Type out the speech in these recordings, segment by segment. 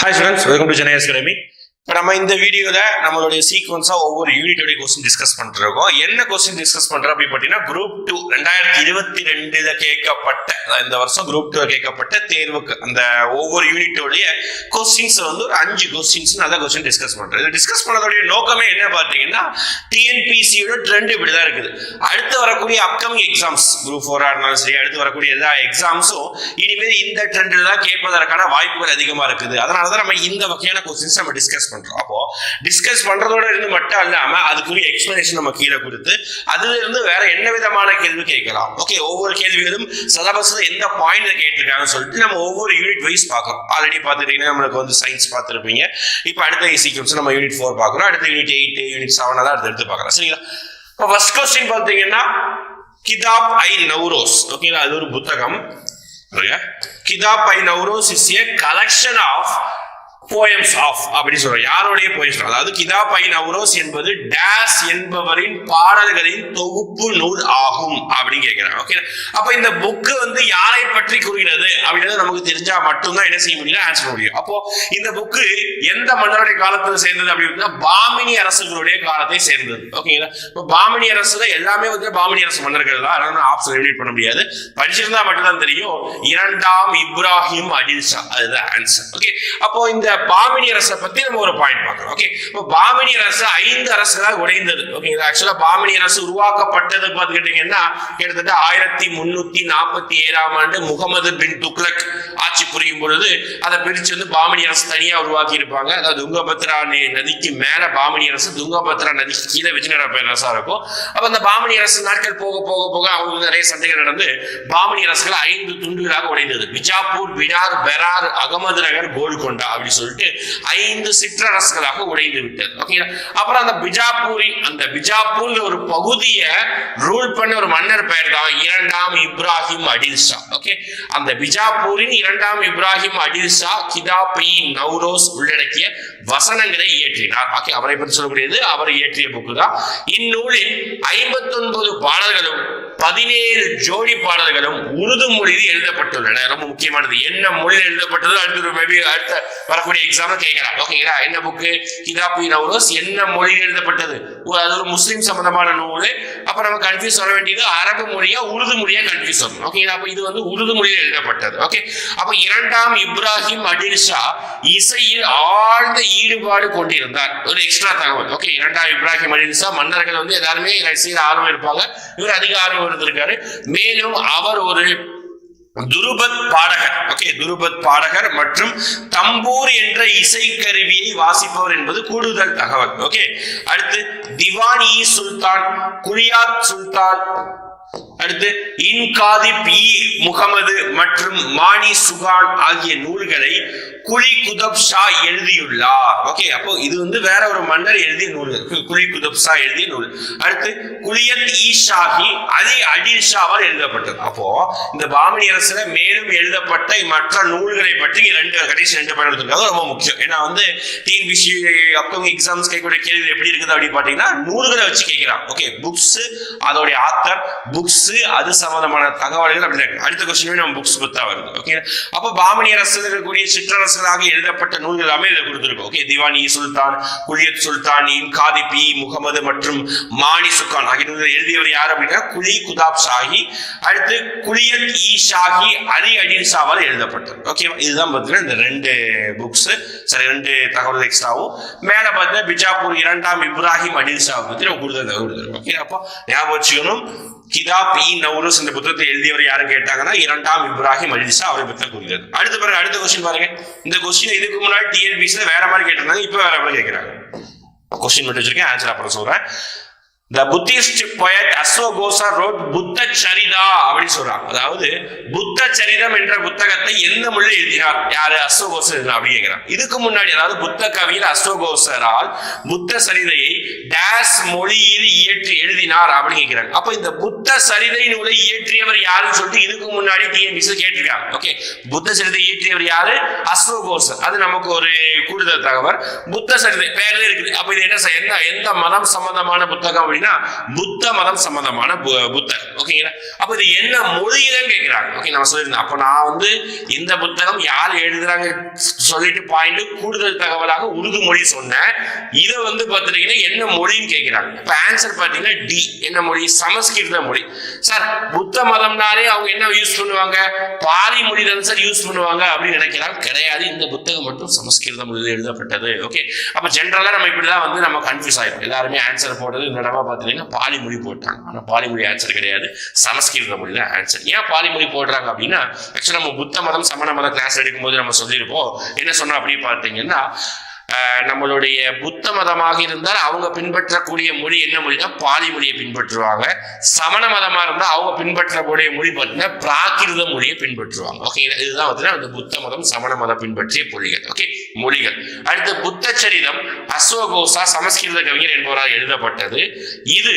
hi students welcome to Chennai academy இப்போ நம்ம இந்த வீடியோல நம்மளுடைய சீக்வன்ஸா ஒவ்வொரு யூனிட்டோட கொஸ்டின் டிஸ்கஸ் பண்ணிட்டு இருக்கோம் என்ன கொஸ்டின் டிஸ்கஸ் பண்றோம் அப்படின்னு பார்த்தீங்கன்னா குரூப் டூ ரெண்டாயிரத்தி இருபத்தி ரெண்டுல கேட்கப்பட்ட இந்த வருஷம் குரூப் டூ கேட்கப்பட்ட தேர்வுக்கு அந்த ஒவ்வொரு யூனிட்டோடைய கொஸ்டின்ஸ் வந்து ஒரு அஞ்சு கொஸ்டின்ஸ் நல்ல கொஸ்டின் டிஸ்கஸ் பண்றோம். இது டிஸ்கஸ் பண்ணதோடைய நோக்கமே என்ன பார்த்தீங்கன்னா டிஎன்பிசியோட ட்ரெண்ட் இப்படிதான் இருக்குது. அடுத்து வரக்கூடிய அப்கமிங் எக்ஸாம்ஸ் குரூப் ஃபோரா இருந்தாலும் சரி அடுத்து வரக்கூடிய எல்லா எக்ஸாம்ஸும் இனிமேல் இந்த ட்ரெண்டில் தான் கேட்பதற்கான வாய்ப்புகள் அதிகமா இருக்குது. அதனால தான் நம்ம இந்த வகையான கொஸ்டின்ஸ் நம்ம டிஸ்கஸ் பண்றோம். அப்போ டிஸ்கஸ் பண்றதோட இருந்து மட்டும் இல்லாம அதுக்குரிய எக்ஸ்பிளனேஷன் நம்ம கீழே கொடுத்து அதுல இருந்து வேற என்ன விதமான கேள்வி கேட்கலாம்? ஓகே ஒவ்வொரு கேள்விகளும் சிலபஸ்ல எந்த பாயிண்ட்ல கேட்டிருக்காங்கன்னு சொல்லிட்டு நம்ம ஒவ்வொரு யூனிட் வைஸ் பார்க்கறோம். ஆல்ரெடி பார்த்துட்டீங்கன்னா நம்மளுக்கு வந்து சயின்ஸ் பார்த்துருப்பீங்க. இப்போ அடுத்த சீக்வன்ஸ் நம்ம யூனிட் ஃபோர் பார்க்குறோம். அடுத்த யூனிட் எயிட் யூனிட் செவன் தான் அடுத்து எடுத்து பார்க்குறோம். சரிங்களா? இப்போ ஃபர்ஸ்ட் கொஸ்டின் பார்த்தீங்கன்னா கிதாப் ஐ நவ்ரோஸ் ஓகேங்களா? அது ஒரு புத்தகம். Kitab i Nauras is a collection of poems of அப்படின்னு சொல்றோம். யாருடைய போயம்ஸ் அதாவது கிதாப் ஐ நவ்ரோஸ் என்பது டேஸ் என்பவரின் பாடல்களின் தொகுப்பு நூல் ஆகும் அப்படின்னு கேட்கிறாங்க ஓகே அப்ப இந்த புக்கு வந்து யாரை பற்றி கூறுகிறது அப்படின்றது நமக்கு தெரிஞ்சா மட்டும்தான் என்ன செய்ய முடியும்? ஆன்சர் பண்ண முடியும். அப்போ இந்த புக்கு எந்த மன்னருடைய காலத்தில் சேர்ந்தது அப்படின்னா பாமினி அரசுகளுடைய காலத்தை சேர்ந்தது. ஓகேங்களா இப்போ பாமினி அரசுல எல்லாமே வந்து பாமினி அரசு மன்னர்கள் தான். அதனால ஆப்ஷன் எலிமினேட் பண்ண முடியாது. படிச்சிருந்தா மட்டும்தான் தெரியும். இரண்டாம் இப்ராஹிம் அடில் ஷா அதுதான் ஆன்சர் ஓகே அப்போ இந்த பாமினி அரசை பத்தி நம்ம ஒரு பாயிண்ட் பார்க்கலாம் ஓகே இப்போ பாமினி அரசு ஐந்து அரசுகளாக உடைந்தது. ஓகேங்களா ஆக்சுவலா பாமினி அரசு உருவாக்கப்பட்டது பார்த்துக்கிட்டீங்கன்னா கிட்டத்தட்ட ஆயிரத்தி முன்னூத்தி நாற்பத்தி ஏழாம் ஆண்டு முகமது பின் துக்லக் ஆட்சி புரியும் பொழுது அதை பிரிச்சு வந்து பாமினி அரசு தனியா உருவாக்கி இருப்பாங்க அதாவது துங்கபத்ரா நதிக்கு மேல பாமினி அரசு துங்கபத்ரா நதிக்கு கீழே விஜயநகர பேரரசா இருக்கும். அப்ப அந்த பாமினி அரசு நாட்கள் போக போக போக அவங்க நிறைய சண்டைகள் நடந்து பாமினி அரசுகள் ஐந்து துண்டுகளாக உடைந்தது. பிஜாப்பூர் பிடார் பெரார் அகமது நகர் கோல்கொண்டா அப்படின்னு சொல்லிட்டு ஐந்து சிற்றரசுகளாக உடைந்து விட்டது. ஓகேங்களா அப்புறம் அந்த பிஜாப்பூரின் அந்த பிஜாப்பூர் ஒரு பகுதியை ரூல் பண்ண ஒரு மன்னர் பெயர் தான் இரண்டாம் இப்ராஹிம் அடில்ஷா. ஓகே அந்த பிஜாப்பூரின் இரண்டாம் இப்ராஹிம் அடில்ஷா கிதாபி நவ்ரோஸ் உள்ளடக்கிய வசனங்களை இயற்றினார். ஓகே அவரை பற்றி சொல்லக்கூடியது அவர் இயற்றிய புக்கு தான். இந்நூலில் ஐம்பத்தொன்பது பாடல்களும் பதினேழு ஜோடி பாடல்களும் உருது மொழியில் எழுதப்பட்டுள்ளன. ரொம்ப முக்கியமானது. என்ன மொழியில் எழுதப்பட்டது அடுத்த மேபி அடுத்த வரக்கூடிய எக்ஸாம்ல கேட்கலாம். ஓகேங்களா என்ன புக்கு கிதாபி நவ்ரோஸ். என்ன மொழியில் எழுதப்பட்டது? அது ஒரு முஸ்லீம் சம்பந்தமான நூல். அப்ப நம்ம கன்ஃபியூஸ் சொல்ல வேண்டியது அரபு மொழியா உருது மொழியா கன்ஃபியூஸ் ஆகும். ஓகேங்களா அப்ப இது வந்து உருது மொழியில் எழுதப்பட்டது. ஓகே அப்ப இரண்டாம் இப்ராஹிம் அடில் ஷா இசையில் ஆழ்ந்த ஈடுபாடு கொண்டிருந்தார். ஒரு எக்ஸ்ட்ரா தகவல். ஓகே இரண்டாம் இப்ராஹிம் அலிசா மன்னர்கள் வந்து எல்லாருமே இசையில் ஆர்வம் இருப்பாங்க. இவர் அதிக ஆர்வம் இருந்திருக்காரு. மேலும் அவர் ஒரு துருபத் பாடகர். ஓகே துருபத் பாடகர் மற்றும் தம்பூர் என்ற இசைக்கருவியை வாசிப்பவர் என்பது கூடுதல் தகவல். ஓகே அடுத்து திவான் இ சுல்தான் குரியாத் சுல்தான் அடுத்து இன்காதி பி முகமது மற்றும் மானி சுகான் ஆகிய நூல்களை குலி குதப் ஷா எழுதியுள்ளார். ஓகே அப்போ இது வந்து வேற ஒரு மன்னர் எழுதிய நூல். கு- குலி குதப் ஷா எழுதிய நூல். அடுத்து குலியத் இ ஷாஹி அலி அடில் ஷாவால் எழுதப்பட்டது. அப்போ இந்த பாமணி அரசுல மேலும் எழுதப்பட்ட மற்ற நூல்களை பற்றி ரெண்டு கடைசி ரெண்டு பயன்படுத்திருக்காங்க ரொம்ப முக்கியம். ஏன்னா வந்து டிஎன்பிசி அப்கமிங் எக்ஸாம்ஸ் கேட்கக்கூடிய கேள்வி எப்படி இருக்குது அப்படின்னு பாத்தீங்கன்னா நூல்களை வச்சு கேட்கிறான். ஓகே புக்ஸ் அதோடைய ஆத்தர் புக்ஸ் அது சம்பந்தமான தகவல்கள் அப்படி அடுத்த கொஸ்டினுமே நம்ம புக்ஸ் பத்தா வருது. ஓகே அப்போ பாமணி அரசு இருக்கக்கூடிய சிற்றரசர்களாக எழுதப்பட்ட நூல்கள் எல்லாமே இதை கொடுத்துருக்கோம். ஓகே திவானி சுல்தான் குலியத் சுல்தான் காதி பி முகமது மற்றும் மானி சுக்கான் ஆகிய நூல்கள் எழுதியவர் யார் அப்படின்னா குலி குதாப் ஷாஹி. அடுத்து குலியத் இ ஷாஹி அலி அடின் ஷாவால் எழுதப்பட்டது. ஓகே இதுதான் பார்த்தீங்கன்னா இந்த ரெண்டு புக்ஸ் சரி ரெண்டு தகவல் எக்ஸ்ட்ராவும் மேல பார்த்தீங்கன்னா பிஜாப்பூர் இரண்டாம் இப்ராஹிம் அடில் ஷாவை பத்தி நம்ம கொடுத்தது தகவல் ஓகே அப்போ ஞாபகம் வச்சுக்கணும். கிதாப் இ நௌரஸ் இந்த புத்தகத்தை எழுதியவர் யாரும் கேட்டாங்கன்னா இரண்டாம் இப்ராஹிம் அலிசா அவரை பத்தி கூறுகிறது அடுத்த பாருங்க அடுத்த கொஸ்டின் பாருங்க. இந்த கொஸ்டின் இதுக்கு முன்னாடி டிஎன்பிசில வேற மாதிரி கேட்டிருந்தாங்க இப்போ வேற மாதிரி கேட்கிறாங்க. கொஸ்டின் மட்டும் வச்சிருக்கேன் ஆன்சர் அப்புறம் சொல்றேன். த புத்திஸ்ட் பொயட் அஸ்வகோசா ரோட் புத்த சரிதா அப்படின்னு சொல்றாங்க. அதாவது புத்த சரிதம் என்ற புத்தகத்தை எந்த மொழியில் எழுதினார்? யாரு? அஸ்வகோசர் அப்படின்னு கேட்கிறாங்க இதுக்கு முன்னாடி அதாவது புத்த கவியில் அஸ்வகோசரால் புத்த சரிதையை டேஸ் மொழியில் இயற்றி எழுதினார் அப்படின்னு கேட்கிறாங்க அப்ப இந்த புத்த சரிதை நூலை இயற்றியவர் யாருன்னு சொல்லிட்டு இதுக்கு முன்னாடி டிஎன்பிசி கேட்டிருக்காங்க. ஓகே புத்த சரிதை இயற்றியவர் யாரு? அஸ்வகோசர் அது நமக்கு ஒரு கூடுதல் தகவல். புத்த சரிதை பேர்ல இருக்குது. அப்ப இது என்ன எந்த எந்த மதம் சம்பந்தமான புத்தகம் அப்படின்னா புத்த மதம் சம்பந்தமான பு- புத்தகம் ஓகேங்களா அப்ப இது என்ன மொழியிலன்னு கேட்கிறாங்க. ஓகே நம்ம சொல்லியிருந்தோம் அப்ப நான் வந்து இந்த புத்தகம் யார் எழுதுறாங்க சொல்லிட்டு பாயிண்ட் கூடுதல் தகவலாக உருது மொழி சொன்னேன். இதை வந்து பார்த்துட்டீங்கன்னா என்ன மொழின்னு கேட்கிறாங்க. இப்ப ஆன்சர் பார்த்தீங்கன்னா டி என்ன மொழி? சமஸ்கிருத மொழி. சார் புத்த மதம்னாலே அவங்க என்ன யூஸ் பண்ணுவாங்க? பாலி மொழி தான் சார் யூஸ் பண்ணுவாங்க அப்படின்னு நினைக்கிறாங்க. கிடையாது. இந்த புத்தகம் மட்டும் சமஸ்கிருத மொழியில் எழுதப்பட்டது. ஓகே அப்ப ஜென்ரலா நம்ம இப்படிதான் வந்து நம்ம கன்ஃபியூஸ் ஆயிடும் எல்லாருமே ஆன்சர் போடுறது இந்த பார்த்தீங்கன்னா பாலிமொழி போட்டாங்க. ஆனால் பாலிமொழி ஆன்சர் கிடையாது. சமஸ்கிருத மொழி தான் ஆன்சர் ஏன் பாலிமொழி போடுறாங்க அப்படின்னா ஆக்சுவலாக நம்ம புத்த மதம் சமண மத கிளாஸ் எடுக்கும்போது நம்ம சொல்லியிருப்போம். என்ன சொன்னோம் அப்படின்னு பார்த்தீங்கன்னா நம்மளுடைய புத்த மதமாக இருந்தால் அவங்க பின்பற்றக்கூடிய மொழி என்ன மொழினா பாலி மொழியை பின்பற்றுவாங்க. சமண மதமாக இருந்தால் அவங்க பின்பற்றக்கூடிய மொழி பார்த்தீங்கன்னா பிராகிருத மொழியை பின்பற்றுவாங்க. ஓகே இதுதான் வந்து அந்த புத்த மதம் சமண மதம் பின்பற்றிய மொழிகள் ஓகே மொழிகள். அடுத்து புத்த சரிதம் அஸ்வகோசா சமஸ்கிருத கவிஞர் என்பவரால் எழுதப்பட்டது. இது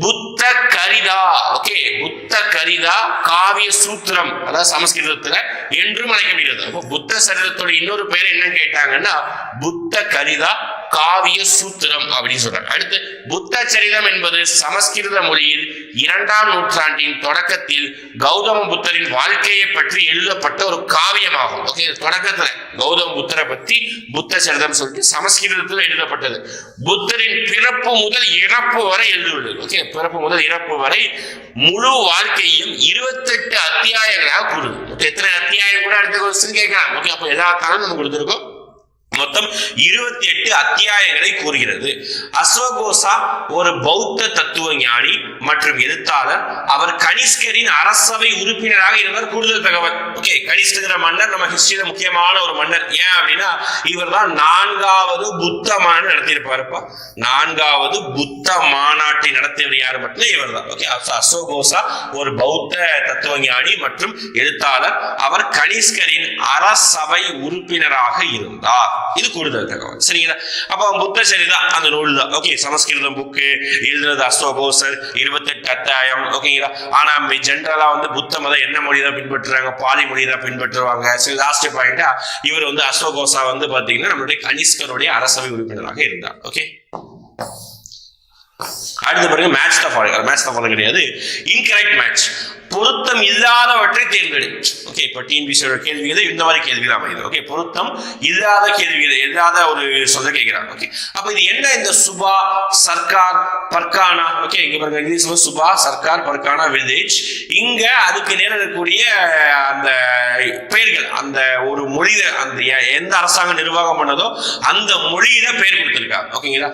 புத்த கரிதா ஓகே புத்த கரிதா காவிய சூத்திரம் அதாவது சமஸ்கிருதத்துல என்றும் அழைக்கப்படுகிறது. அப்போ புத்த சரிதத்தோட இன்னொரு பெயர் என்ன கேட்டாங்கன்னா புத்த கரிதா காவிய சூத்திரம் அப்படின்னு சொல்றாங்க. அடுத்து புத்த சரிதம் என்பது சமஸ்கிருத மொழியில் இரண்டாம் நூற்றாண்டின் தொடக்கத்தில் கௌதம புத்தரின் வாழ்க்கையை பற்றி எழுதப்பட்ட ஒரு காவியமாகும். ஓகே தொடக்கத்துல கௌதம புத்தரை பத்தி புத்த சரிதம் சொல்லிட்டு சமஸ்கிருதத்தில் எழுதப்பட்டது. புத்தரின் பிறப்பு முதல் இறப்பு வரை எழுதுள்ளது ஓகே பிறப்பு முதல் இறப்பு வரை முழு வாழ்க்கையும் இருபத்தெட்டு அத்தியாயங்களாக கூறுது. எத்தனை அத்தியாயம் கூட அடுத்த கொஸ்டின் கேட்கலாம். ஓகே அப்போ எதாவது நம்ம கொடுத்துருக்கோம். மொத்தம் இருபத்தி எட்டு அத்தியாயங்களை கூறுகிறது. அஸ்வகோசா ஒரு பௌத்த தத்துவ ஞானி மற்றும் எழுத்தாளர். அவர் கனிஷ்கரின் அரசவை உறுப்பினராக இருந்தவர் கூடுதல் தகவல். ஓகே கனிஷ்கங்கிற மன்னர் நம்ம ஹிஸ்டரியில முக்கியமான ஒரு மன்னர். ஏன் அப்படின்னா இவர் தான் நான்காவது புத்த மாநாடு நடத்தியிருப்பாருப்பா. நான்காவது புத்த மாநாட்டை நடத்தியவர் யாரு மட்டும் இவர் தான் ஓகே அஸ்வகோசா ஒரு பௌத்த தத்துவ ஞானி மற்றும் எழுத்தாளர். அவர் கனிஷ்கரின் அரசவை உறுப்பினராக இருந்தார். இது கூடுதல் தகவல். சரிங்களா? அப்போ புத்த சரிதா அந்த நூல் தான். ஓகே சமஸ்கிருதம் புக்கு எழுதுனது அசோகோசர் இருபத்தெட்டு அத்தாயம் ஓகேங்களா ஆனா ஜென்ரலா வந்து புத்த மதம் என்ன மொழி தான் பின்பற்றுறாங்க? பாலி மொழி தான் பின்பற்றுவாங்க. சரி லாஸ்ட் பாயிண்டா இவர் வந்து அசோகோசா வந்து பாத்தீங்கன்னா நம்மளுடைய கனிஷ்கருடைய அரசவை உறுப்பினராக இருந்தார். ஓகே அடுத்த பிறகு மேட்ச் தான் ஃபாலோ மேட்ச் த ஃபாலோ கிடையாது. இன்கரெக்ட் மேட்ச் பொருத்தம் இல்லாதவற்றை தேர்ந்தெடு. ஓகே இப்போ டிஎன்பிசியோட கேள்விகள் இந்த மாதிரி கேள்வி தான் அமையுது. ஓகே பொருத்தம் இல்லாத கேள்விகள் இல்லாத ஒரு சொல்ல கேட்கிறாங்க. ஓகே அப்போ இது என்ன இந்த சுபா சர்க்கார் பர்கானா? ஓகே இங்க பாருங்க இங்கிலீஷ் சுபா சர்க்கார் பர்கானா வில்லேஜ். இங்க அதுக்கு நேரம் இருக்கக்கூடிய அந்த பெயர்கள் அந்த ஒரு மொழியில அந்த எந்த அரசாங்கம் நிர்வாகம் பண்ணதோ அந்த மொழியில பெயர் கொடுத்துருக்காங்க. ஓகேங்களா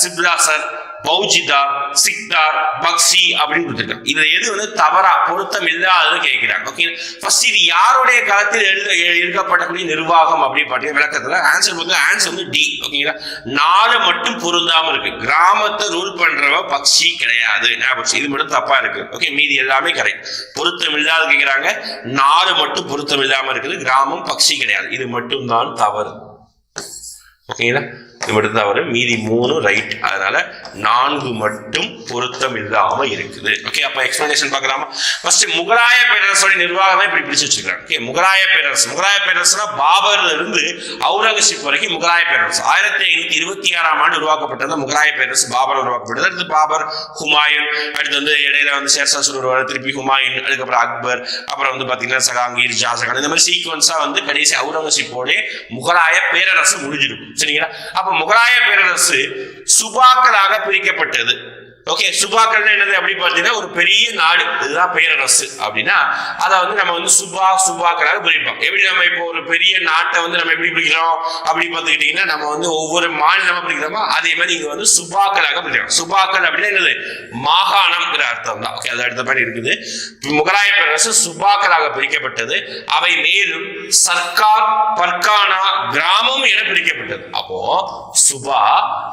சிப்லா சார் பௌஜிதார் சிக்தார் பக்சி அப்படின்னு கொடுத்துருக்காங்க. இதுல எது வந்து தவறா பொருத்தம் இல்லாததுன்னு கேட்கிறாங்க. ஓகே ஃபர்ஸ்ட் இது யாருடைய காலத்தில் எழுத எ- நிர்வாகம் அப்படின்னு பார்த்தீங்கன்னா விளக்கத்துல ஆன்சர் வந்து ஆன்சர் வந்து டி ஓகேங்களா நாலு மட்டும் பொருந்தாம இருக்கு. கிராமத்தை ரூல் பண்றவ பக்ஷி கிடையாது. இது மட்டும் தப்பா இருக்கு. ஓகே மீதி எல்லாமே கரெக்ட் பொருத்தம் இல்லாத கேட்கிறாங்க. நாலு மட்டும் பொருத்தம் இல்லாம இருக்குது. கிராமம் பக்ஷி கிடையாது. இது மட்டும் தான் தவறு ஓகேங்களா மட்டும் தான் வரும். மீதி மூணு ரைட் அதனால நான்கு மட்டும் பொருத்தம் இல்லாம இருக்குது. ஓகே அப்ப எக்ஸ்பிளனேஷன் பார்க்கலாமா? ஃபர்ஸ்ட் முகலாய பேரரசோட நிர்வாகமே இப்படி பிடிச்சு வச்சிருக்காங்க. ஓகே முகலாய பேரரசு. முகலாய பேரரசுனா பாபர்ல இருந்து அவுரங்கசீப் வரைக்கும் முகலாய பேரரசு. ஆயிரத்தி ஐநூத்தி இருபத்தி ஆறாம் ஆண்டு உருவாக்கப்பட்டது முகலாய பேரரசு பாபர் உருவாக்கப்பட்டது. அடுத்து பாபர் ஹுமாயூன் அடுத்து வந்து இடையில வந்து ஷேர்ஷா சூர் திருப்பி ஹுமாயூன் அதுக்கப்புறம் அக்பர் அப்புறம் வந்து பாத்தீங்கன்னா சகாங்கீர் ஜாசகான் இந்த மாதிரி சீக்வன்ஸா வந்து கடைசி அவுரங்கசீப்போட முகலாய பேரரசு முடிஞ்சிருக்கும் சரிங்களா? அப்ப முகலாய பேரரசு சுபாக்களாக பிரிக்கப்பட்டது. ஓகே சுபாக்கள்னா என்னது? அப்படி பார்த்தீங்கன்னா ஒரு பெரிய நாடு. இதுதான் பேரரசு அப்படின்னா அதை வந்து நம்ம வந்து சுபா சுபாக்களாக பிரிப்போம். எப்படி நம்ம இப்போ ஒரு பெரிய நாட்டை வந்து நம்ம எப்படி பிடிக்கிறோம் அப்படி பார்த்துக்கிட்டிங்கன்னா நம்ம வந்து ஒவ்வொரு மாநிலமா பிடிக்கிறோமோ அதே மாதிரி இங்க வந்து சுபாக்களாக பிடிக்கிறோம் சுபாக்கள் அப்படின்னா என்னது? மாகாணம்ங்கிற அர்த்தம் தான் ஓகே அது அடுத்த மாதிரி இருக்குது. முகலாய பேரரசு சுபாக்களாக பிரிக்கப்பட்டது. அவை மேலும் சர்க்கார் பர்கானா கிராமம் என பிரிக்கப்பட்டது. அப்போ சுபா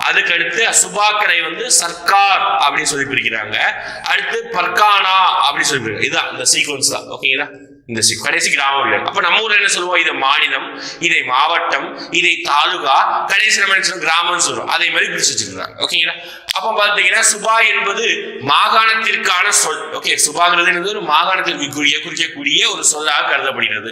அதுக்கு அடுத்து சுபாக்களை வந்து சர்க்கார் அப்படின்னு சொல்லி பிரிக்கிறாங்க. அடுத்து பர்கானா அப்படின்னு சொல்லி பிரிக்கிறாங்க. இதுதான் இந்த சீக்வன்ஸ் தான். ஓகேங்களா இந்த கடைசி கிராமம் இல்லை. அப்ப நம்ம ஊர்ல என்ன சொல்லுவோம்? இதை மாநிலம் இதை மாவட்டம் இதை தாலுகா கடைசி நம்ம என்ன சொல்லுவோம் கிராமம்னு சொல்றோம். அதே மாதிரி பிரிச்சு வச்சிருக்காங்க ஓகேங்களா அப்ப பாத்தீங்கன்னா சுபா என்பது மாகாணத்திற்கான சொல். ஓகே சுபாங்கிறது என்பது ஒரு மாகாணத்திற்கு குறிக்கக்கூடிய ஒரு சொல்லாக கருதப்படுகிறது.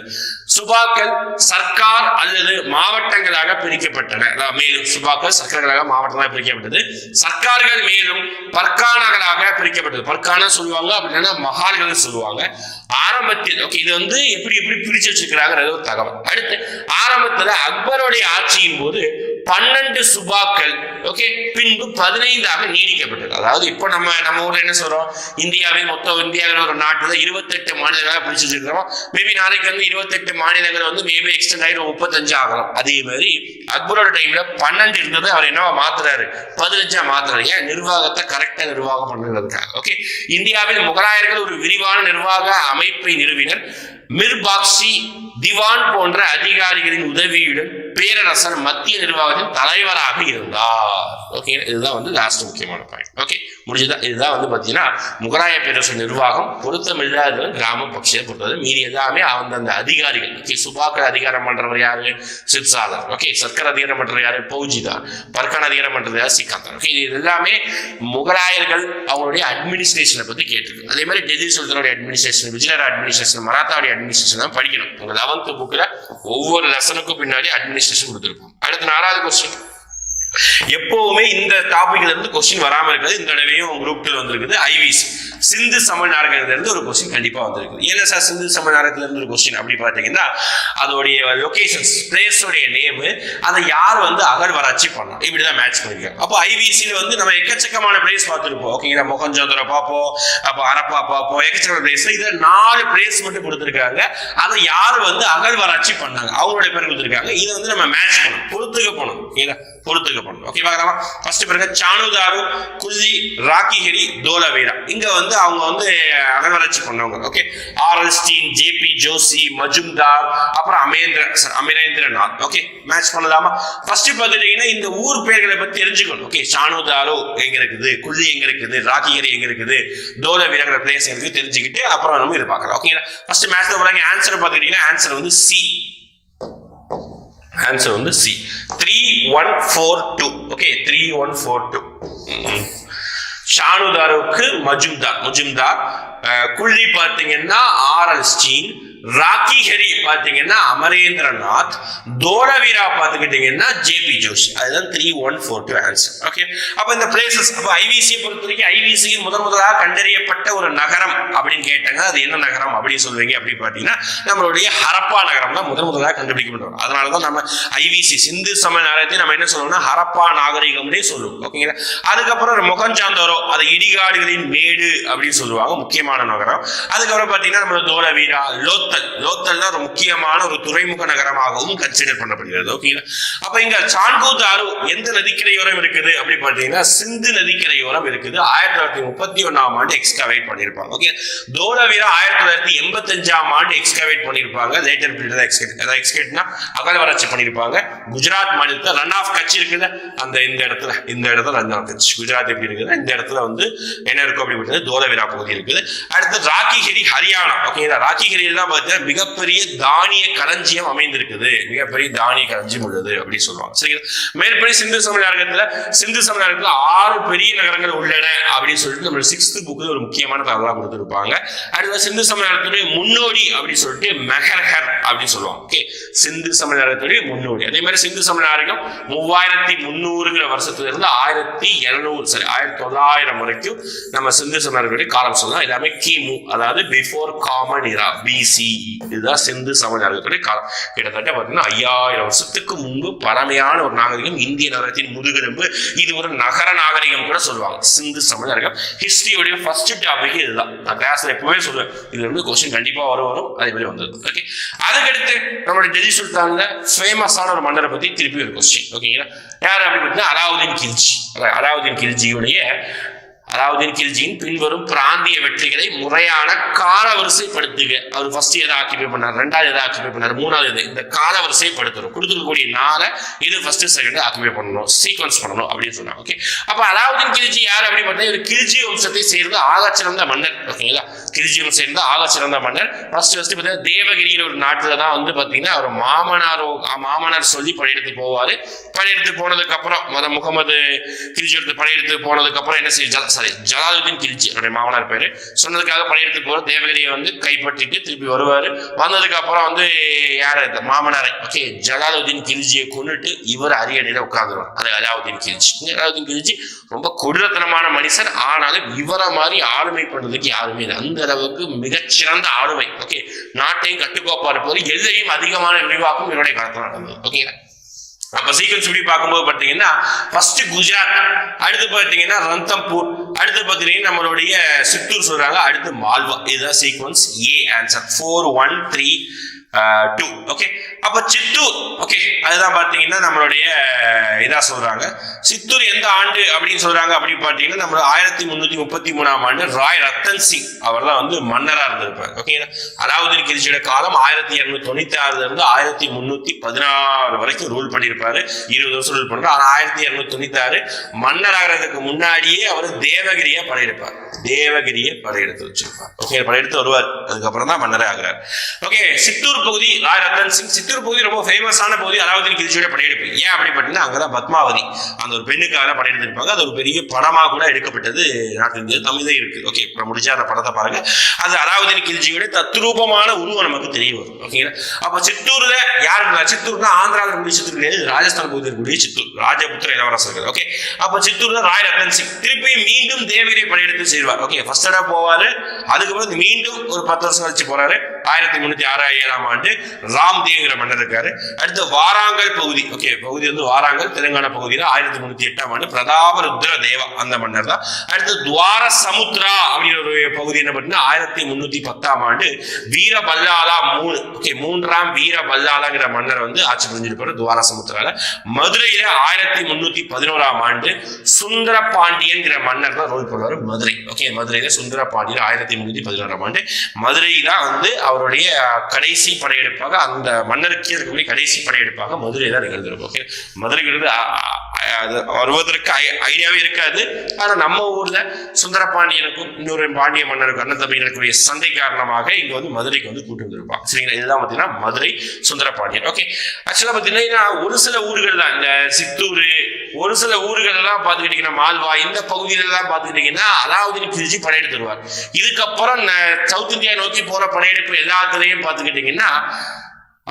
சுபாக்கள் சர்க்கார் அல்லது மாவட்டங்களாக பிரிக்கப்பட்டன. மேலும் சுபாக்கள் சர்க்கார்களாக மாவட்டங்களாக பிரிக்கப்பட்டது. சர்க்கார்கள் மேலும் பர்கானகளாக பிரிக்கப்பட்டது. பர்கானா சொல்லுவாங்க அப்படின்னா மகால்கள் சொல்லுவாங்க. ஆரம்பத்தில் ஓகே இது வந்து எப்படி எப்படி பிரிச்சு வச்சிருக்கிறாங்கிறது ஒரு தகவல். அடுத்து ஆரம்பத்துல அக்பருடைய ஆட்சியின் போது பன்னெண்டு சுபாக்கள் ஓகே பின்பு பதினைந்தாக நீடிக்கப்பட்டது அதாவது இப்போ நம்ம நம்ம ஊர்ல என்ன சொல்றோம்? இந்தியாவில் மொத்தம் இந்தியாவில் ஒரு நாட்டில் இருபத்தெட்டு மாநிலங்களாக பிடிச்சு வச்சிருக்கிறோம். மேபி நாளைக்கு வந்து இருபத்தெட்டு மாநிலங்கள் வந்து மேபி எக்ஸ்டெண்ட் ஆகி முப்பத்தஞ்சு ஆகலாம். அதே மாதிரி அக்பரோட டைம்ல பன்னெண்டு இருந்தது அவர் என்னவா மாத்துறாரு? பதினஞ்சா மாத்துறாரு. ஏன்? நிர்வாகத்தை கரெக்டா நிர்வாகம் பண்ணுறதுக்காக ஓகே இந்தியாவில் முகலாயர்கள் ஒரு விரிவான நிர்வாக அமைப்பை நிறுவினர். மிர்பாக்சி திவான் போன்ற அதிகாரிகளின் உதவியுடன் பேரரசர் மத்திய நிர்வாகத்தின் தலைவராக இருந்தார். ஓகே இதுதான் வந்து லாஸ்ட் முக்கியமான பாயிண்ட் ஓகே முடிஞ்சதா? இதுதான் வந்து பார்த்தீங்கன்னா முகலாய பேரரசு நிர்வாகம் பொருத்தமில்லாத கிராம பட்சியை பொறுத்தது. மீதி எல்லாமே அந்தந்த அதிகாரிகள். ஓகே சுபாக்கள் அதிகாரம் பண்ணுறவர் யாரு? சிற்சாதர். ஓகே சர்க்கர் அதிகாரம் பண்றது யாரு? பௌஜிதார் பர்கன் அதிகாரம் பண்ணுறது யார்? சிக்காந்தர். ஓகே இது எல்லாமே முகலாயர்கள் அவங்களுடைய அட்மினிஸ்ட்ரேஷனை பற்றி கேட்டிருக்கு. அதே மாதிரி டெல்லி சுல்தானுடைய அட்மினிஸ்ட்ரேஷன் விஜயநகர அட்மினிஸ்ட்ரேஷன் மராத்தாவுடைய அட்மினிஸ்ட்ரேஷன் தான் படிக்கணும். உங்கள் லெவன்த்து புக்கில் ஒவ்வொரு லெசனுக்கும் பின்னாடி அட்மினிஸ்ட்ரேஷன் கொடுத்துருப்பாங்க அடுத்து நாலாவது கொஸ்டின் எப்பவுமே இந்த டாபிக்ல இருந்து கொஸ்டின் வராம இருக்காது இந்த தடவையும் குரூப் டூ வந்திருக்குது ஐவிஸ் சிந்து சமண நாடகத்துல இருந்து ஒரு கொஸ்டின் கண்டிப்பா வந்திருக்குது. ஏன்னா சார் சிந்து சமண நாடகத்துல இருந்து ஒரு கொஸ்டின் அப்படி பாத்தீங்கன்னா அதோடைய லொகேஷன்ஸ் பிளேஸோடைய நேமு அதை யார் வந்து அகழ்வராட்சி பண்ணலாம் இப்படிதான் மேட்ச் பண்ணிருக்காங்க. அப்போ ஐவிசியில வந்து நம்ம எக்கச்சக்கமான பிளேஸ் பார்த்துருப்போம். ஓகேங்களா மொகஞ்சோதரை பார்ப்போம். அப்போ அரப்பா பார்ப்போம். எக்கச்சக்கமான பிளேஸ் இதுல நாலு பிளேஸ் மட்டும் கொடுத்துருக்காங்க. அதை யார் வந்து அகழ்வராட்சி பண்ணாங்க? அவங்களுடைய பேர் கொடுத்துருக்காங்க. இதை வந்து நம்ம மேட்ச் பண்ணணும். பொறுத்துக்க போகணும். ஓகேங்களா பொறுத்துக்க பண்ணணும் ஓகே பார்க்கலாமா ஃபர்ஸ்ட் பிறகு சாணுதாரு குல்லி ராக்கிஹெரி தோலவீரா. இங்க வந்து அவங்க வந்து அகழ்வாராய்ச்சி பண்ணவங்க. Okay Aurel Stein JP Joshi Majumdar அப்புறம் Amendra sorry, Amarendranath. Okay match பண்ணலாமா? ஃபர்ஸ்ட் பார்த்துட்டீங்கன்னா இந்த ஊர் பேர்களை பத்தி தெரிஞ்சுக்கணும். ஓகே சாணுதாரு எங்க இருக்குது? குல்லி எங்க இருக்குது? ராக்கிஹெரி எங்க இருக்குது? தோலவீரங்கிற பிளேஸ் எங்க தெரிஞ்சுக்கிட்டு அப்புறம் நம்ம இது பார்க்கலாம். ஓகேங்களா ஃபர்ஸ்ட் மேட்ச்ல போறாங்க. ஆன்சர் பார்த்துக்கிட்டீங்கன்னா ஆன்சர் வந்து சி ஆன்சர் வந்து C three one four two okay three one four two ஷானுதாருக்கு Majumdar. Majumdar அஹ், குள்ளி பார்த்தீங்கன்னா ஆர் ஸ்டீன் ராக்கிஹரி பார்த்தீங்கன்னா அமரேந்திரநாத் தோரவீரா பார்த்துக்கிட்டீங்கன்னா ஜேபி ஜோஷ். அதுதான் three one four two answer okay அப்போ இந்த பிளேசஸ் அப்போ ஐவிசியை பொறுத்த வரைக்கும் ஐவிசி முதன் முதலாக கண்டறியப்பட்ட ஒரு நகரம் அப்படின்னு கேட்டாங்க. அது என்ன நகரம் அப்படின்னு சொல்லுவீங்க? அப்படின்னு பார்த்தீங்கன்னா நம்மளுடைய ஹரப்பா நகரம் தான் முதன் முதலாக கண்டுபிடிக்கப்பட்டோம் அதனால தான் நம்ம ஐவிசி சிந்து சம நகரத்தை நம்ம என்ன சொல்லுவோம்னா ஹரப்பா நாகரிகம்னே சொல்லுவோம். ஓகேங்களா அதுக்கப்புறம் முகஞ்சாந்தோரோ அது இடிகாடுகளின் மேடு அப்படின்னு சொல்லுவாங்க. முக்கியமான நகரம். அதுக்கப்புறம் பார்த்தீங்கன்னா நம்ம தோலவீரா லோத் லோத்தல். தான் ஒரு முக்கியமான ஒரு துறைமுக நகரமாகவும் கன்சிடர் பண்ணப்படுகிறது. ஓகேங்களா அப்ப இங்க சான்கூத்தாரு எந்த நதிக்கரையோரம் இருக்குது அப்படி பார்த்தீங்கன்னா சிந்து நதிக்கரையோரம் இருக்குது. ஆயிரத்தி தொள்ளாயிரத்தி முப்பத்தி ஒன்னாம் ஆண்டு எக்ஸ்கவேட் பண்ணியிருப்பாங்க. ஓகே தோலவீரா ஆயிரத்தி தொள்ளாயிரத்தி எண்பத்தஞ்சாம் ஆண்டு எக்ஸ்கவேட் பண்ணியிருப்பாங்க லேட்டர் பீரியட் எக்ஸ்கேட் அதாவது எக்ஸ்கேட்னா அகழ்வாராய்ச்சி பண்ணியிருப்பாங்க. குஜராத் மாநிலத்தில் ரன் ஆஃப் கட்சி இருக்குது. அந்த இந்த இடத்துல இந்த இடத்துல ரன் ஆஃப் கட்சி. குஜராத் எப்படி இருக்குது? இந்த இடத்துல வந்து என்ன இருக்கும் அப்படி பார்த்தீங்கன்னா தோலவீரா பகுதி இருக்குது. அடுத்து ராக்கிகிரி ஹரியானா. ஓகேங்களா ராக்கிகிரியில் தான் பார்த்தீங்கன்னா மிகப்பெரிய தானிய களஞ்சியம் அமைந்திருக்குது. மிகப்பெரிய தானிய களஞ்சியம் உள்ளது அப்படின்னு சொல்லுவாங்க. சரிங்களா? மேற்படி சிந்து சமநாயகத்துல சிந்து சமநாயகத்துல ஆறு பெரிய நகரங்கள் உள்ளன அப்படின்னு சொல்லிட்டு நம்ம சிக்ஸ்த் புக்கு ஒரு முக்கியமான தகவலாக கொடுத்துருப்பாங்க. அடுத்த சிந்து சமநாயகத்துடைய முன்னோடி அப்படின்னு சொல்லிட்டு மெஹர்ஹர் அப்படின்னு சொல்லுவாங்க. ஓகே சிந்து சமநாயகத்துடைய முன்னோடி. அதே மாதிரி சிந்து சமநாயகம் மூவாயிரத்தி முந்நூறுங்கிற வருஷத்துல இருந்து ஆயிரத்தி எழுநூறு சரி ஆயிரத்தி தொள்ளாயிரம் வரைக்கும் நம்ம சிந்து சமநாயகத்துடைய காலம் சொல்லலாம். எல்லாமே கிமு அதாவது பிஃபோர் காமன் இரா பிசி இதுதான் சிந்து சமநாயகத்துடைய காலம் கிட்டத்தட்ட பார்த்தீங்கன்னா ஐயாயிரம் வருஷத்துக்கு முன்பு பழமையான ஒரு நாகரிகம் இந்திய நகரத்தின் முதுகெலும்பு. இது ஒரு நகர நாகரிகம் கூட சொல்லுவாங்க. சிந்து சமநாயகம் ஹிஸ்டரியோடைய ஃபர்ஸ்ட் டாபிக் இதுதான். நான் கிளாஸ்ல எப்பவுமே சொல்லுவேன். இதுல இருந்து கொஸ்டின் கண்டிப்பா வரும் வரும். அதே மாதிரி வந்தது. ஓகே அதுக்கடுத்து நம்மளுடைய டெல்லி சுல்தான்ல ஃபேமஸான ஒரு மன்னரை பத்தி திருப்பி ஒரு கொஸ்டின் ஓகேங்களா யார் அப்படின்னு பார்த்தீங்கன்னா அலாவுதீன் கில்ஜி. அலாவுதீன் கில்ஜியுடைய அலாவுதீன் கில்ஜியின் பின்வரும் பிராந்திய வெற்றிகளை முறையான கால வரிசைப்படுத்துக. அவர் ஃபர்ஸ்ட் எதை ஆக்கிபை பண்ணார்? ரெண்டாவது எதை ஆக்கிபை பண்ணார்? மூணாவது எது? இந்த கால வரிசைப்படுத்தணும். கொடுத்துருக்கக்கூடிய நாளை இது ஃபர்ஸ்ட் செகண்ட் ஆக்கிபை பண்ணணும். சீக்வன்ஸ் பண்ணணும் அப்படின்னு சொன்னாங்க. ஓகே அப்போ அலாவுதீன் கில்ஜி யார் அப்படின்னு பார்த்தா இவர் கில்ஜி வம்சத்தை சேர்ந்த ஆகச்சிறந்த மன்னர். ஓகேங்களா கில்ஜி வம்சம் சேர்ந்த ஆகச்சிறந்த மன்னர். ஃபர்ஸ்ட் ஃபர்ஸ்ட் பார்த்தீங்கன்னா தேவகிரியில் ஒரு நாட்டில் தான் வந்து பார்த்தீங்கன்னா அவர் மாமனார் மாமனார் சொல்லி படையெடுத்து போவார். படையெடுத்து போனதுக்கப்புறம் மத முகமது கில்ஜி எடுத்து படையெடுத்து போனதுக்கப்புறம் என்ன செய்ய சாரி ஜலாலுதீன் கில்ஜி அவருடைய மாமனார் பேர். சொன்னதுக்காக படையெடுத்துக்கு போகிற தேவகிரியை வந்து கைப்பற்றிட்டு திருப்பி வருவார். வந்ததுக்கு அப்புறம் வந்து யார்? இந்த மாமனாரை ஓகே ஜலாலுதீன் கில்ஜியை கொண்டுட்டு இவர் அரியணையில் உட்காந்துருவார் அது அலாவுதீன் கில்ஜி. அலாவுதீன் கில்ஜி ரொம்ப கொடூரத்தனமான மனுஷன் ஆனாலும் இவரை மாதிரி ஆளுமை பண்ணுறதுக்கு யாருமே இல்லை. அந்த அளவுக்கு மிகச்சிறந்த ஆளுமை. ஓகே நாட்டையும் கட்டுக்கோப்பாக இருப்பது எல்லையும் அதிகமான விரிவாக்கம் இவருடைய காலத்தில் நடந்தது. ஓகேங்களா? அப்ப சீக்கிரம் இப்படி பார்க்கும்போது பார்த்தீங்கன்னா ஃபர்ஸ்ட் குஜராத் அடுத்து பார்த்தீங்கன்னா ரந்தம்பூர் அடுத்து பார்த்தீங்கன்னா நம்மளுடைய சித்தூர் சொல்றாங்க அடுத்து மால்வா. இதுதான் sequence A answer four one three two okay அப்போ சித்தூர். ஓகே அதுதான் பார்த்தீங்கன்னா நம்மளுடைய இதாக சொல்கிறாங்க சித்தூர் எந்த ஆண்டு அப்படின்னு சொல்கிறாங்க அப்படின்னு பார்த்தீங்கன்னா நம்ம ஆயிரத்தி முந்நூற்றி முப்பத்தி மூணாம் ஆண்டு ராய் ரத்தன் சிங். அவர் தான் வந்து மன்னராக இருந்திருப்பார். ஓகேங்களா அலாவுதீன் கிரிச்சியோட காலம் ஆயிரத்தி இரநூத்தி தொண்ணூற்றி ஆறுலேருந்து ஆயிரத்தி முந்நூற்றி பதினாறு வரைக்கும் ரூல் பண்ணியிருப்பாரு. இருபது வருஷம் ரூல் பண்ணுறாரு ஆனால் ஆயிரத்தி இரநூத்தி தொண்ணூற்றி ஆறு மன்னராகிறதுக்கு முன்னாடியே அவர் தேவகிரியாக படையெடுப்பார். தேவகிரியை படையெடுத்து வச்சிருப்பார். ஓகே படையெடுத்து வருவார். அதுக்கப்புறம் தான் மன்னரே ஆகிறார். ஓகே சித்தூர் பகுதி ராய் ரத்தன் சிங். சித்தூர் பகுதி ரொம்ப ஃபேமஸான பகுதி அலாவுதீன் கில்ஜியோட படையெடுப்பு. ஏன் அப்படி பார்த்தீங்கன்னா அங்கதான் பத்மாவதி அந்த ஒரு பெண்ணுக்காக படையெடுத்திருப்பாங்க. அது ஒரு பெரிய படமா கூட எடுக்கப்பட்டது நாட்டு இந்தியா தமிழே இருக்கு. ஓகே இப்போ முடிச்சா அந்த படத்தை பாருங்க. அது அலாவுதீன் கில்ஜியோட தத்ரூபமான உருவம் நமக்கு தெரிய வரும். ஓகேங்களா அப்ப சித்தூர்ல யார் சித்தூர்னா ஆந்திராவில் இருக்கக்கூடிய சித்தூர் கிடையாது. ராஜஸ்தான் பகுதியில் இருக்கக்கூடிய சித்தூர். ராஜபுத்திர இளவரசர்கள். ஓகே அப்ப சித்தூர்ல ராய் ரத்தன் சிங். திருப்பி மீண்டும் தேவகிரி படையெடுத்து செய்வார் ஓகே ஃபர்ஸ்ட் தடவை போவாரு. அதுக்கப்புறம் மீண்டும் ஒரு பத்து வருஷம் கழிச்சு போறாரு. ஆயிரத்தி முன்னூத்தி ஆறு ஏழாம் ஆண்டு ராம்தேங்கிற மன்னர் இருக்காரு. அடுத்து வாராங்கல் பகுதி. ஓகே பகுதி வந்து வாராங்கல் தெலுங்கானா பகுதியில் ஆயிரத்தி முன்னூத்தி எட்டாம் ஆண்டு பிரதாபருத்ர தேவா அந்த மன்னர் தான் அடுத்து துவார சமுத்ரா அப்படிங்கிற ஒரு பகுதி என்ன பார்த்தீங்கன்னா ஆயிரத்தி முன்னூத்தி பத்தாம் ஆண்டு வீர பல்லாலா மூணு. ஓகே மூன்றாம் வீர பல்லாலாங்கிற மன்னர் வந்து ஆட்சி புரிஞ்சிருப்பாரு துவார சமுத்திரால மதுரையில ஆயிரத்தி முன்னூத்தி பதினோராம் ஆண்டு சுந்தர பாண்டியன்கிற மன்னர் தான் ரோல் பண்ணுவார் மதுரை. ஓகே மதுரையில சுந்தர பாண்டியன் ஆயிரத்தி முன்னூத்தி பதினோராம் ஆண்டு மதுரை தான் வந்து அவருடைய கடைசி படையெடுப்பாக அந்த மன்னருக்கு இருக்கக்கூடிய கடைசி படையெடுப்பாக மதுரை தான் நிகழ்ந்திருக்கும் ஓகே மதுரைங்கிறது அது வருவதற்கு ஐ- ஐடியாவே இருக்காது. ஆனால் நம்ம ஊரில் சுந்தரபாண்டியனுக்கும் இன்னொரு பாண்டிய மன்னருக்கும் அண்ணன் தம்பி சண்டை காரணமாக இங்கே வந்து மதுரைக்கு வந்து கூட்டு வந்திருப்பாங்க. சரிங்களா? இதுதான் பார்த்தீங்கன்னா மதுரை சுந்தரபாண்டியன் ஓகே ஆக்சுவலாக பார்த்தீங்கன்னா ஒரு சில ஊர்கள் தான். இந்த சித்தூர் ஒரு சில ஊர்கள் எல்லாம் பாத்துக்கிட்டீங்கன்னா மால்வா இந்த பகுதியில எல்லாம் பாத்துக்கிட்டீங்கன்னா அலாவுதீன் கில்ஜி படையெடுத்துருவார். இதுக்கப்புறம் சவுத் இந்தியா நோக்கி போற படையெடுப்பு எல்லாத்துலேயும் பாத்துக்கிட்டீங்கன்னா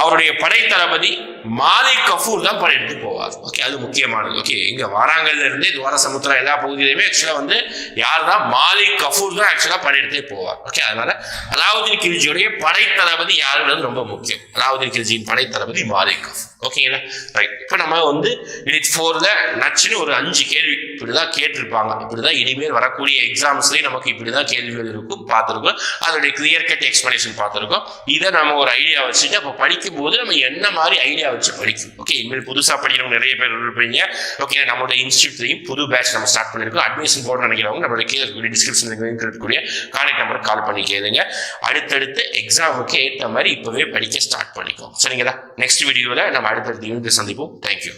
அவருடைய படை தளபதி மாலிக் கஃபூர் தான் படையெடுத்து போவார். ஓகே அது முக்கியமானது. ஓகே இங்க வாராங்கல்ல இருந்து துவார சமுத்திரம் எல்லா பகுதியிலுமே ஆக்சுவலா வந்து யார் தான் மாலிக் கஃபூர் தான் ஆக்சுவலா படையெடுத்தே போவார். ஓகே அதனால அலாவுதீன் கில்ஜியுடைய படை தளபதி யாருன்றது ரொம்ப முக்கியம். அலாவுதீன் கில்ஜியின் படை தளபதி மாலிக் கஃபூர். ஓகேங்களா ரைட் இப்போ நம்ம வந்து யூனிட் ஃபோரில் நச்சுன்னு ஒரு அஞ்சு கேள்வி இப்படி தான் கேட்டிருப்பாங்க. இப்படி தான் இனிமேல் வரக்கூடிய எக்ஸாம்ஸ்லேயும் நமக்கு இப்படி தான் கேள்விகள் இருக்கும் பார்த்துருக்கோம். அதோடைய கிளியர் கட் எக்ஸ்பிளேஷன் பார்த்துருக்கோம். இதை நம்ம ஒரு ஐடியா வச்சுட்டு அப்போ படிக்கும்போது நம்ம என்ன மாதிரி ஐடியா வச்சு படிக்கும் ஓகே இனிமேல் புதுசாக படிக்கிறவங்க நிறைய பேர் இருப்பீங்க. ஓகே நம்மளோட இன்ஸ்டியூட்லையும் புது பேட்ச் நம்ம ஸ்டார்ட் பண்ணியிருக்கோம் அட்மிஷன் போட நினைக்கிறவங்க நம்மளோட கீழே டிஸ்கிரிப்ஷன் இருக்கக்கூடிய கான்டாக்ட் நம்பருக்கு கால் பண்ணி கேளுங்க. அடுத்தடுத்து எக்ஸாமுக்கு ஏற்ற மாதிரி இப்போவே படிக்க ஸ்டார்ட் பண்ணிக்கோம் சரிங்களா? நெக்ஸ்ட் வீடியோவில் நம்ம அடுத்தடுத்து யூனிட் சந்திப்போம். தேங்க்யூ